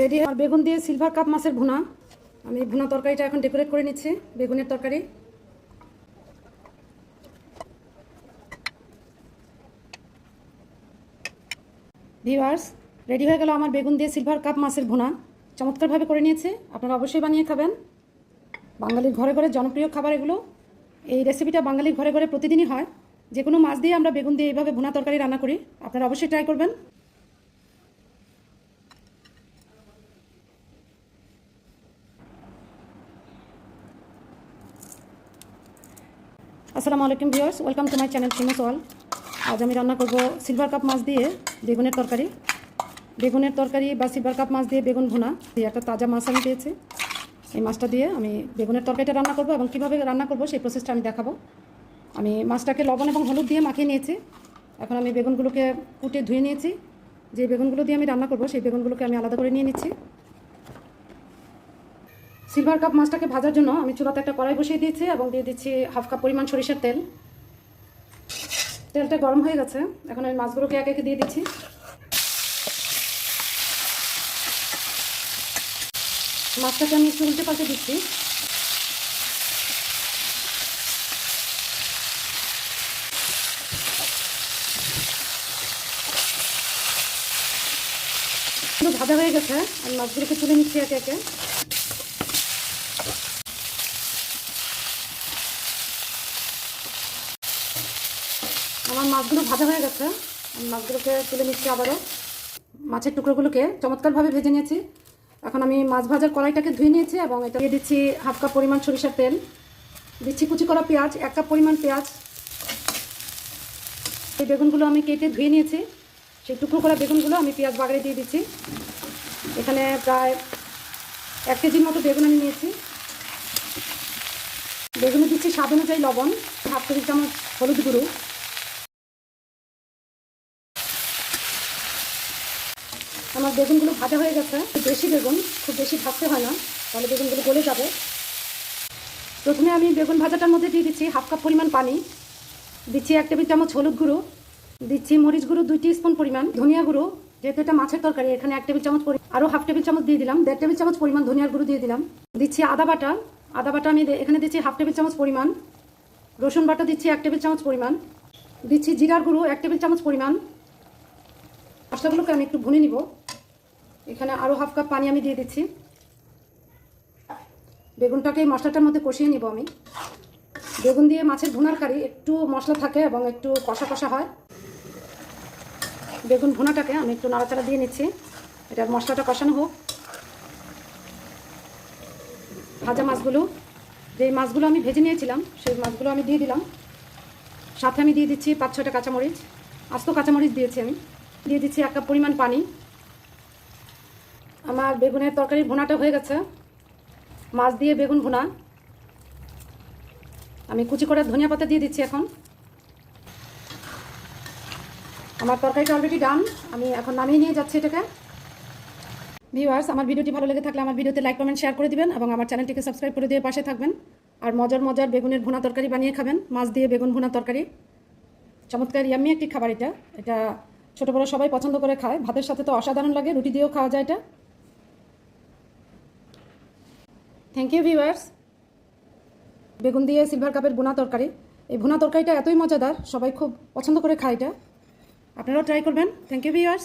Ready আর বেগুন দিয়ে silver cup মাছের ভুনা। আমি ভুনা তরকারিটা এখন ডেকোরেট করে নিচ্ছি, বেগুনের তরকারি। ভিউয়ার্স রেডি হয়ে গেল আমার বেগুন দিয়ে সিলভার কাপ মাছের ভুনা। চমৎকারভাবে করে নিয়েছে, আপনারা অবশ্যই বানিয়ে খাবেন। বাঙালির ঘরে ঘরে জনপ্রিয় খাবার এগুলো। এই রেসিপিটা বাঙালির ঘরে ঘরে প্রতিদিনই হয়। যে কোনো মাছ দিয়ে আমরা বেগুন দিয়ে এইভাবে ভুনা তরকারি রান্না করি, আপনারা অবশ্যই ট্রাই করবেন। আসসালামু আলাইকুম viewers welcome to my channel famous ওয়াল আজ আমি রান্না করব সিলভার কাপ মাছ দিয়ে বেগুনের তরকারি। বেগুনের তরকারি বা সিলভার কাপ মাছ দিয়ে বেগুন ভুনা। দিয়ে একটা তাজা মাছ আমি পেয়েছি। এই মাছটা দিয়ে আমি বেগুনের তরকারিটা রান্না করব এবং কীভাবে রান্না করব সেই প্রসেসটা আমি দেখাবো। আমি মাছটাকে লবণ এবং হলুদ দিয়ে মাখিয়ে নিয়েছি। এখন আমি বেগুনগুলোকে কুটে ধুয়ে নিয়েছি। যে বেগুনগুলো দিয়ে আমি রান্না করব সেই বেগুনগুলোকে আমি আলাদা করে নিয়ে নিচ্ছি। সিলভার কাপ মাছটাকে ভাজার জন্য আমি চুলাতে একটা কড়াই বসিয়ে দিয়েছি এবং দিয়ে দিচ্ছি হাফ কাপ পরিমাণ সরিষার তেল। তেলটা গরম হয়ে গেছে। এখন আমি মাছগুলোকে একে একে দিয়ে দিচ্ছি। মাছটাকে আমি একটু উল্টে পাল্টে দিচ্ছি। ভাজা হয়ে গেছে। আমি মাছগুলোকে তুলে নিচ্ছি একে একে। আমার মাছগুলো ভাজা হয়ে গেছে। আমি মাছগুলোকে তুলে নিচ্ছি আবারও। মাছের টুকরোগুলোকে চমৎকারভাবে ভেজে নিয়েছি। এখন আমি মাছ ভাজার কড়াইটাকে ধুয়ে নিয়েছি এবং এটা দিয়ে দিচ্ছি হাফ কাপ পরিমাণ সরিষার তেল। দিচ্ছি কুচি করা পেঁয়াজ, এক কাপ পরিমাণ পেঁয়াজ। এই বেগুনগুলো আমি কেটে ধুয়ে নিয়েছি। সেই টুকরো করা বেগুনগুলো আমি পেঁয়াজ বাগড়ে দিয়ে দিচ্ছি। এখানে প্রায় এক কেজির মতো বেগুন আমি নিয়েছি। বেগুনে দিচ্ছি স্বাদ অনুযায়ী লবণ, হাফ কেজি চামচ হলুদ গুঁড়ো। আমার বেগুনগুলো ভাজা হয়ে গেছে। বেশি বেগুন, খুব বেশি ভাজতে হয় না, তাহলে বেগুনগুলো গলে যাবে। প্রথমে আমি বেগুন ভাজাটার মধ্যে দিয়ে দিচ্ছি হাফ কাপ পরিমাণ পানি। দিচ্ছি এক টেবিল চামচ হলুদ গুঁড়ো। দিচ্ছি মরিচ গুঁড়ো দুই স্পুন পরিমাণ ধনিয়া গুঁড়ো, যেহেতু এটা মাছের তরকারি, এখানে এক টেবিল চামচ আরও হাফ টেবিল চামচ দিয়ে দিলাম। দেড় টেবিল চামচ পরিমাণ ধনিয়ার গুঁড়ো দিয়ে দিলাম। দিচ্ছি আদা বাটা। আদা বাটা আমি এখানে দিচ্ছি হাফ টেবিল চামচ পরিমাণ। রসুন বাটা দিচ্ছি এক টেবিল চামচ পরিমাণ। দিচ্ছি জিরার গুঁড়ো এক টেবিল চামচ পরিমাণ। মশলাগুলোকে আমি একটু ভুনে নিব। এখানে আরও হাফ কাপ পানি আমি দিয়ে দিচ্ছি। বেগুনটাকে এই মশলাটার মধ্যে কষিয়ে নিব আমি। বেগুন দিয়ে মাছের ভুনার কারি একটু মশলা থাকে এবং একটু কষা কষা হয়। বেগুন ভুনাটাকে আমি একটু নাড়াচাড়া দিয়ে নিচ্ছি। এটার মশলাটা কষানো হোক। ভাজা মাছগুলো যে মাছগুলো আমি ভেজে নিয়েছিলাম, সেই মাছগুলো আমি দিয়ে দিলাম। সাথে আমি দিয়ে দিচ্ছি পাঁচ ছটা কাঁচামরিচ। আস্ত কাঁচামরিচ দিয়েছি আমি। দিয়ে দিচ্ছি এক কাপ পরিমাণ পানি। আমার বেগুনের তরকারির ভুনাটা হয়ে গেছে। মাছ দিয়ে বেগুন ভুনা। আমি কুচি করে ধনিয়া পাতা দিয়ে দিচ্ছি এখন। আমার তরকারিটা অলরেডি ডান আমি এখন নামিয়ে নিয়ে যাচ্ছি এটাকে। ভিউয়ার্স আমার ভিডিওটি ভালো লেগে থাকলে আমার ভিডিওতে লাইক কমেন্ট শেয়ার করে দিবেন এবং আমার চ্যানেলটিকে সাবস্ক্রাইব করে দিয়ে পাশে থাকবেন। আর মজার মজার বেগুনের ভুনা তরকারি বানিয়ে খাবেন। মাছ দিয়ে বেগুন ভুনা তরকারি। চমৎকার ইয়াম্মি একটি খাবার এটা। এটা ছোটো বড়ো সবাই পছন্দ করে খায়। ভাতের সাথে তো অসাধারণ লাগে, রুটি দিয়েও খাওয়া যায় এটা। থ্যাংক ইউ ভিউয়ার্স বেগুন দিয়ে সিলভার কাপের বোনা তরকারি। এই ভুনা তরকারিটা এতই মজাদার, সবাই খুব পছন্দ করে খায় এটা। আপনারাও ট্রাই করবেন। Thank you viewers